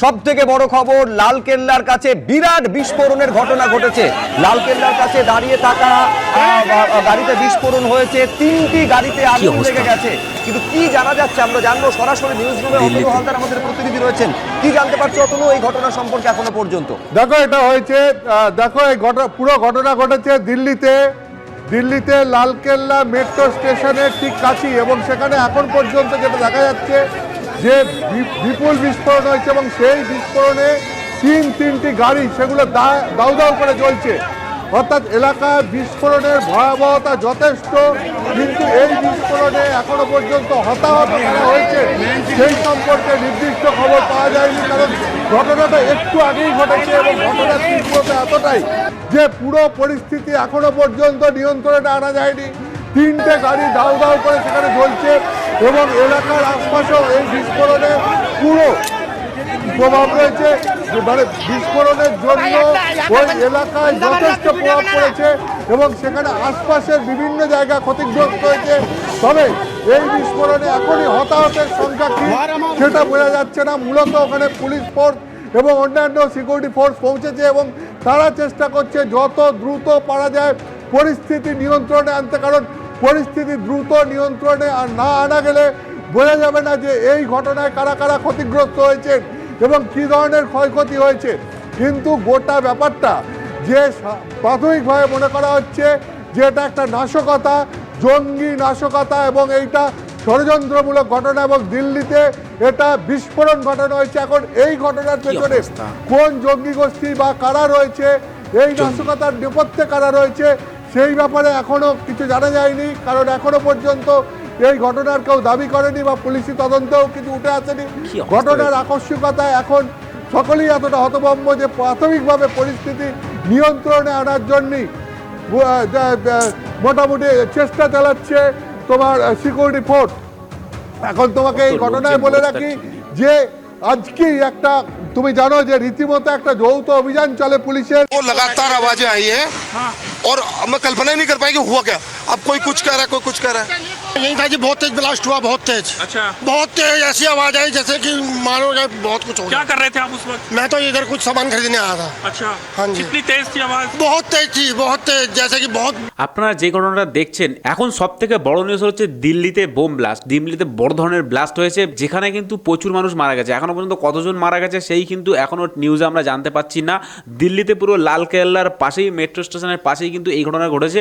সব থেকে বড় খবর লাল কেল্লার কাছে বিরাট বিস্ফোরণের ঘটনা ঘটেছে। লাল কেল্লার কাছে দাঁড়িয়ে থাকা গাড়িতে বিস্ফোরণ হয়েছে। তিনটি গাড়িতে আগুন? লেগে গেছে। কিন্তু কি জানা যাচ্ছে আমরা জানব সরাসরি নিউজ রুমে অতনু হালদার আমাদের প্রতিনিধি রয়েছেন। কি জানতে পারছ অতনু এই ঘটনা সম্পর্কে এখনও পর্যন্ত? দেখো এটা হয়েছে আহ, দেখো এই ঘটনা পুরো ঘটনা ঘটেছে দিল্লিতে। দিল্লিতে লালকেল্লা মেট্রো স্টেশনের ঠিক কাছেই এবং সেখানে এখন পর্যন্ত যেটা দেখা যাচ্ছে যে বিপুল বিস্ফোরণ হয়েছে এবং সেই বিস্ফোরণে তিন, তিনটি গাড়ি সেগুলো দাউ দাউ করে জ্বলছে। অর্থাৎ এলাকায় বিস্ফোরণের ভয়াবহতা যথেষ্ট, কিন্তু এই বিস্ফোরণে এখনও পর্যন্ত হতাহত হয়েছে। সেই সম্পর্কে নির্দিষ্ট খবর পাওয়া যায়নি, কারণ ঘটনাটা একটু আগেই ঘটেছে এবং ঘটনার তীব্রতা এতটাই যে পুরো পরিস্থিতি এখনও পর্যন্ত নিয়ন্ত্রণে আনা যায়নি। তিনটে গাড়ি দাউ দাউ করে সেখানে জ্বলছে এবং এলাকার আশপাশেও এই বিস্ফোরণে পুরো প্রভাব রয়েছে। মানে বিস্ফোরণের জন্য ওই এলাকায় যথেষ্ট প্রভাব পড়েছে এবং সেখানে আশপাশের বিভিন্ন জায়গা ক্ষতিগ্রস্ত হয়েছে। তবে এই বিস্ফোরণে এখনই হতাহতের সংখ্যা কি সেটা বোঝা যাচ্ছে না। মূলত ওখানে পুলিশ ফোর্স এবং অন্যান্য সিকিউরিটি ফোর্স পৌঁছেছে এবং তারা চেষ্টা করছে যত দ্রুত পারা যায় পরিস্থিতি নিয়ন্ত্রণে আনতে। কারণ পরিস্থিতি দ্রুত নিয়ন্ত্রণে আর না আনা গেলে বোঝা যাবে না যে এই ঘটনায় কারা কারা ক্ষতিগ্রস্ত হয়েছেন এবং কী ধরনের ক্ষয়ক্ষতি হয়েছে। কিন্তু গোটা ব্যাপারটা যে প্রাথমিকভাবে মনে করা হচ্ছে যে এটা একটা নাশকতা জঙ্গি নাশকতা এবং এইটা ষড়যন্ত্রমূলক ঘটনা এবং দিল্লিতে এটা বিস্ফোরণ ঘটনা হয়েছে। এখন এই ঘটনার পেছনে কোন জঙ্গি গোষ্ঠী বা কারা রয়েছে? এই নাশকতার নেপথ্যে কারা রয়েছে? সেই ব্যাপারে এখনও কিছু জানা যায়নি কারণ এখনও পর্যন্ত এই ঘটনার কেউ দাবি করেনি বা পুলিশি তদন্তেও কিছু উঠে আসেনি। ঘটনার আকস্মিকতা এখন সকলেই এতটা হতভম্ব যে প্রাথমিকভাবে পরিস্থিতি নিয়ন্ত্রণে আনার জন্যই মোটামুটি চেষ্টা চালাচ্ছে তোমার সিকিউরিটি ফোর্স এখন তোমাকে এই ঘটনায় বলে রাখি যে আজকেই একটা তুমি জানো যে রীতিমতো একটা যৌথ অভিযান চলে পুলিশের। লাগাতার আওয়াজে আইয়ে। হ্যাঁ। और मैं कल्पना ही नहीं कर पाई कि हुआ क्या। अब कोई कुछ कह रहा है, कोई कुछ कह रहा है। यही था जी बहुत तेज ब्लास्ट हुआ बहुत तेज अच्छा बहुत तेज ऐसी आवाज आई जैसे कि मानो जाए बहुत कुछ हो क्या गया कर रहे थे आप उस वक्त मैं तो इधर कुछ सामान खरीदने आया था अच्छा हाँ जी। कितनी तेज थी आवाज बहुत तेज थी बहुत तेज जैसे कि बहुत আপনারা যে ঘটনাটা দেখছেন এখন সব থেকে বড় নিউজ হচ্ছে দিল্লিতে বোম ব্লাস্ট দিল্লিতে বড় ধরনের ব্লাস্ট হয়েছে যেখানে কিন্তু প্রচুর মানুষ মারা গেছে এখনো পর্যন্ত কতজন মারা গেছে সেই কিন্তু এখনো নিউজে আমরা জানতে পাচ্ছি না দিল্লিতে পুরো লাল কেল্লার পাশেই মেট্রো স্টেশনের পাশেই কিন্তু এই ঘটনা ঘটেছে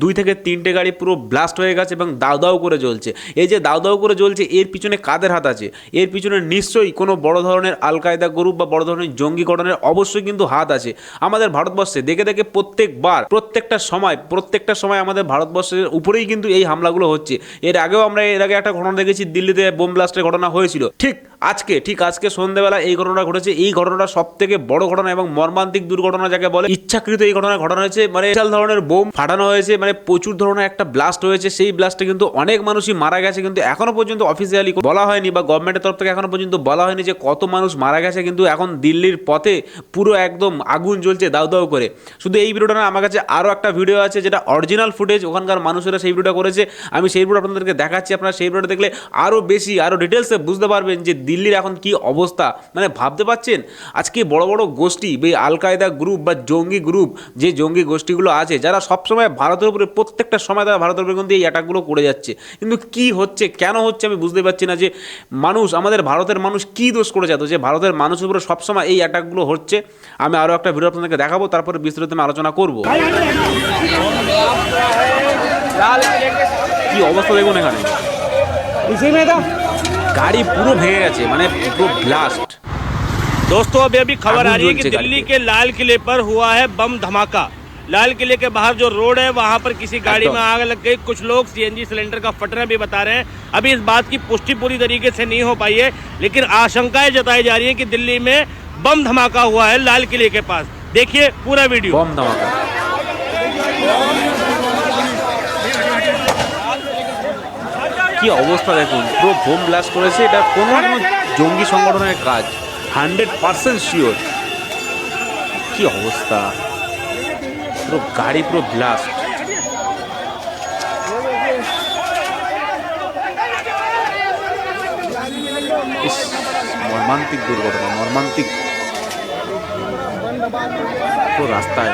দুই থেকে তিনটে গাড়ি পুরো ব্লাস্ট হয়ে গেছে এবং দাউ দাউ করে জ্বলছে। এই যে দাউ দাউ করে জ্বলছে, এর পিছনে কাদের হাত আছে? এর পিছনে নিশ্চয়ই কোনো বড় ধরনের আল কায়দা গ্রুপ বা বড় ধরনের জঙ্গি গঠনের অবশ্যই কিন্তু হাত আছে। আমাদের ভারতবর্ষে দেখে দেখে প্রত্যেকবার, প্রত্যেকটা সময় প্রত্যেকটা সময় আমাদের ভারতবর্ষের উপরেই কিন্তু এই হামলাগুলো হচ্ছে। এর আগেও আমরা এর আগে একটা ঘটনা দেখেছি, দিল্লিতে বোম ব্লাস্টের ঘটনা হয়েছিল। ঠিক আজকে, ঠিক আজকে সন্ধ্যেবেলা এই ঘটনা ঘটেছে। এই ঘটনাটা সব থেকে বড় ঘটনা এবং মর্মান্তিক দুর্ঘটনা যাকে বলে, ইচ্ছাকৃত এই ঘটনা ঘটনা হয়েছে। মানে বিশাল ধরনের বোম ফাটানো হয়েছে মানে প্রচুর ধরনের একটা ব্লাস্ট হয়েছে। সেই ব্লাস্টে কিন্তু অনেক মানুষই মারা গেছে, কিন্তু এখনও পর্যন্ত অফিসিয়ালি বলা হয়নি বা গভর্নমেন্টের তরফ থেকে এখনও পর্যন্ত বলা হয়নি যে কত মানুষ মারা গেছে, কিন্তু এখন দিল্লির পথে পুরো একদম আগুন জ্বলছে দাউ দাউ করে। শুধু এই ভিডিওটা না, আমার কাছে আরও একটা ভিডিও আছে যেটা অরিজিনাল ফুটেজ ওখানকার মানুষেরা সেই ভিডিওটা করেছে। আমি সেই ভিডিও আপনাদেরকে দেখাচ্ছি, আপনারা সেই ভিডিওটা দেখলে আরও বেশি আরও ডিটেলসে বুঝতে পারবেন যে দিল্লির এখন কি অবস্থা? মানে ভাবতে পাচ্ছেন আজকে বড় বড় গোষ্ঠী, বা আল কায়দা গ্রুপ বা জঙ্গি গ্রুপ যে জঙ্গি গোষ্ঠীগুলো আছে, যারা সবসময় ভারতের উপরে প্রত্যেকটা সময় তারা ভারতের উপরে কিন্তু এই অ্যাটাকগুলো করে যাচ্ছে। কিন্তু কি হচ্ছে? কেন হচ্ছে? আমি বুঝতে পারছি না যে মানুষ, আমাদের ভারতের মানুষ কি দোষ করে যেত যে ভারতের মানুষের উপরে সবসময় এই অ্যাটাকগুলো হচ্ছে। আমি আরও একটা ভিডিও আপনাদেরকে দেখাবো, তারপরে বিস্তারিত আমি আলোচনা করব। কি অবস্থা দেখুন এখানে। গাড়ি পুরো ভেঙে গেছে মানে পুরো ব্লাস্ট दोस्तों अभी अभी खबर आ रही है कि आगून दिल्ली जलते के लाल किले पर हुआ है बम धमाका लाल किले के बाहर जो रोड है वहां पर किसी गाड़ी में आग लग गई कुछ लोग सीएनजी सिलेंडर का फटना भी बता रहे हैं अभी इस बात की पुष्टि पूरी तरीके से नहीं हो पाई है लेकिन आशंकाएं जताई जा रही है कि दिल्ली में बम धमाका हुआ है लाल किले के पास देखिए पूरा वीडियो বম ধামাকা কি অবস্থা দেখুন পুরো বোম ব্লাস্ট করেছে এটা কোনো জঙ্গি সংগঠনের কাজ। হান্ড্রেড পার্সেন্ট শিওর কি অবস্থা? পুরো গাড়ি পুরো ব্লাস্ট ইস মর্মান্তিক দুর্ঘটনা মর্মান্তিক। পুরো রাস্তায়।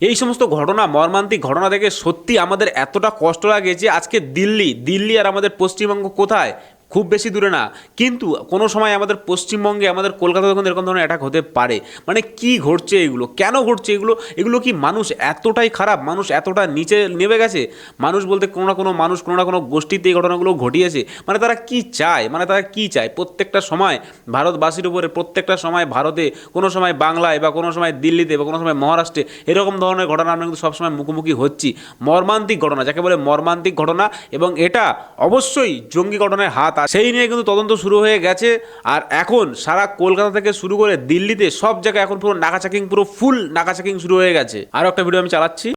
এই সমস্ত ঘটনা, মর্মান্তিক ঘটনা দেখে সত্যি আমাদের এতটা কষ্ট লাগে যে আজকে দিল্লি দিল্লি আর আমাদের পশ্চিমবঙ্গ কোথায়? খুব বেশি দূরে না। কিন্তু কোনো সময় আমাদের পশ্চিমবঙ্গে, আমাদের কলকাতা যখন এরকম ধরনের অ্যাটাক হতে পারে। মানে কি ঘটছে এগুলো? কেন ঘটছে এগুলো? এগুলো কি মানুষ এতটাই খারাপ? মানুষ এতটা নিচে নেমে গেছে? মানুষ বলতে কোনো না কোনো মানুষ, কোনো না কোনো গোষ্ঠীতে এই ঘটনাগুলো ঘটিয়েছে। মানে তারা কি চায়? মানে তারা কি চায়? প্রত্যেকটা সময় ভারতবাসীর উপরে, প্রত্যেকটা সময় ভারতে, কোনো সময় বাংলায় বা কোনো সময় দিল্লিতে বা কোনো সময় মহারাষ্ট্রে এরকম ধরনের ঘটনা আমরা কিন্তু সবসময় মুখোমুখি হচ্ছি। মর্মান্তিক ঘটনা, যাকে বলে মর্মান্তিক ঘটনা। এবং এটা অবশ্যই জঙ্গি ঘটনার হাত তা সেই নিয়ে কিন্তু তদন্ত শুরু হয়ে গেছে। আর এখন সারা কলকাতা থেকে শুরু করে দিল্লিতে সব জায়গায় এখন পুরো নাকাচাকিং পুরো ফুল নাকাচাকিং শুরু হয়ে গেছে। আরও একটা ভিডিও আমি চালাচ্ছি।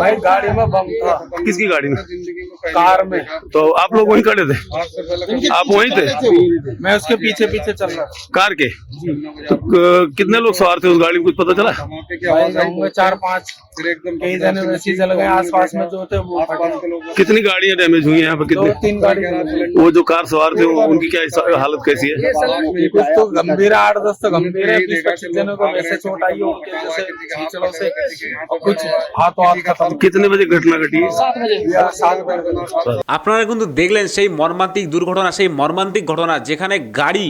গাড়ি গাড়ি कार में। तो आप लोग वहीं खड़े थे? आप वहीं थे? मैं उसके पीछे पीछे चल रहा था। कार के? तो कितने लोग सवार थे उस गाड़ी में? कुछ पता चला? चार पाँच। कई जने वैसे चल गए। आसपास में जो थे वो कितनी गाड़ियाँ डैमेज हुई है यहाँ पर कितनी तीन गाड़ी वो जो कार सवार थे उनकी क्या हालत कैसी है? कुछ तो गंभीर है। आठ दस तो गंभीर है। बीस पच्चीस जनों को वैसे चोट आई है उनके जैसे से और कुछ हाथों हाथ खत्म। कितने बजे घटना घटी? है या सात बजे। আপনারা কিন্তু দেখলেন সেই মর্মান্তিক দুর্ঘটনা সেই মর্মান্তিক ঘটনা যেখানে গাড়ি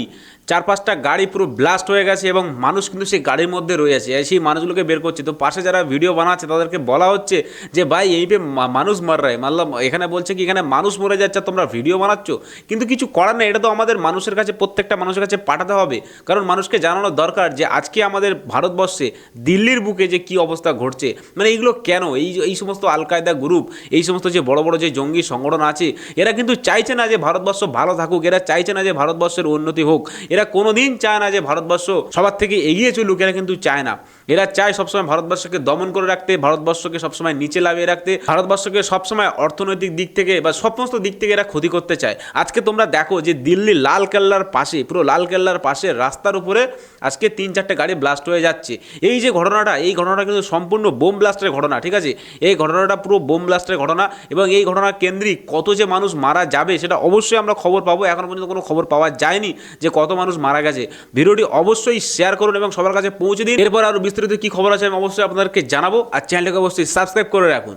চার পাঁচটা গাড়ি পুরো ব্লাস্ট হয়ে গেছে এবং মানুষ কিন্তু সেই গাড়ির মধ্যে রয়েছে। সেই মানুষগুলোকে বের করছে। তো পাশে যারা ভিডিও বানাচ্ছে, তাদেরকে বলা হচ্ছে যে, ভাই, এই পে মানুষ মার রায় মানলাম এখানে বলছে কি, এখানে মানুষ মরে যাচ্ছে, তোমরা ভিডিও বানাচ্ছ? কিন্তু কিছু করার নেই। এটা তো আমাদের মানুষের কাছে, প্রত্যেকটা মানুষের কাছে পাঠাতে হবে। কারণ মানুষকে জানানো দরকার যে, আজকে আমাদের ভারতবর্ষে দিল্লির বুকে যে কি অবস্থা ঘটছে। মানে এইগুলো কেন? এই এই সমস্ত আল কায়দা গ্রুপ এই সমস্ত যে বড় বড় যে জঙ্গি সংগঠন আছে, এরা কিন্তু চাইছে না যে ভারতবর্ষ ভালো থাকুক, এরা চাইছে না যে ভারতবর্ষের উন্নতি হোক। এরা কোনোদিন চায় না যে ভারতবর্ষ সবার থেকে এগিয়ে চলুক এরা কিন্তু চায় না। এরা চায় সবসময় ভারতবর্ষকে দমন করে রাখতে, ভারতবর্ষকে সবসময় নিচে লাভিয়ে রাখতে, ভারতবর্ষকে সবসময় অর্থনৈতিক দিক থেকে বা সমস্ত দিক থেকে এরা ক্ষতি করতে চায়। আজকে তোমরা দেখো যে দিল্লি লাল কেল্লার পাশে, পুরো লাল কেল্লার পাশে রাস্তার উপরে আজকে তিন চারটে গাড়ি ব্লাস্ট হয়ে যাচ্ছে। এই যে ঘটনাটা, এই ঘটনাটা কিন্তু সম্পূর্ণ বোম ব্লাস্টের ঘটনা, ঠিক আছে? এই ঘটনাটা পুরো বোম ব্লাস্টের ঘটনা এবং এই ঘটনার কেন্দ্রিক কত যে মানুষ মারা যাবে সেটা অবশ্যই আমরা খবর পাবো। এখনও পর্যন্ত কোনো খবর পাওয়া যায়নি যে কত মানুষ মারা গেছে। ভিডিওটি অবশ্যই শেয়ার করুন এবং সবার কাছে পৌঁছে দিন। এরপর আরও বিস্তারিত কী খবর আছে আমি অবশ্যই আপনাদেরকে জানাব আর চ্যানেলটাকে অবশ্যই সাবস্ক্রাইব করে রাখুন।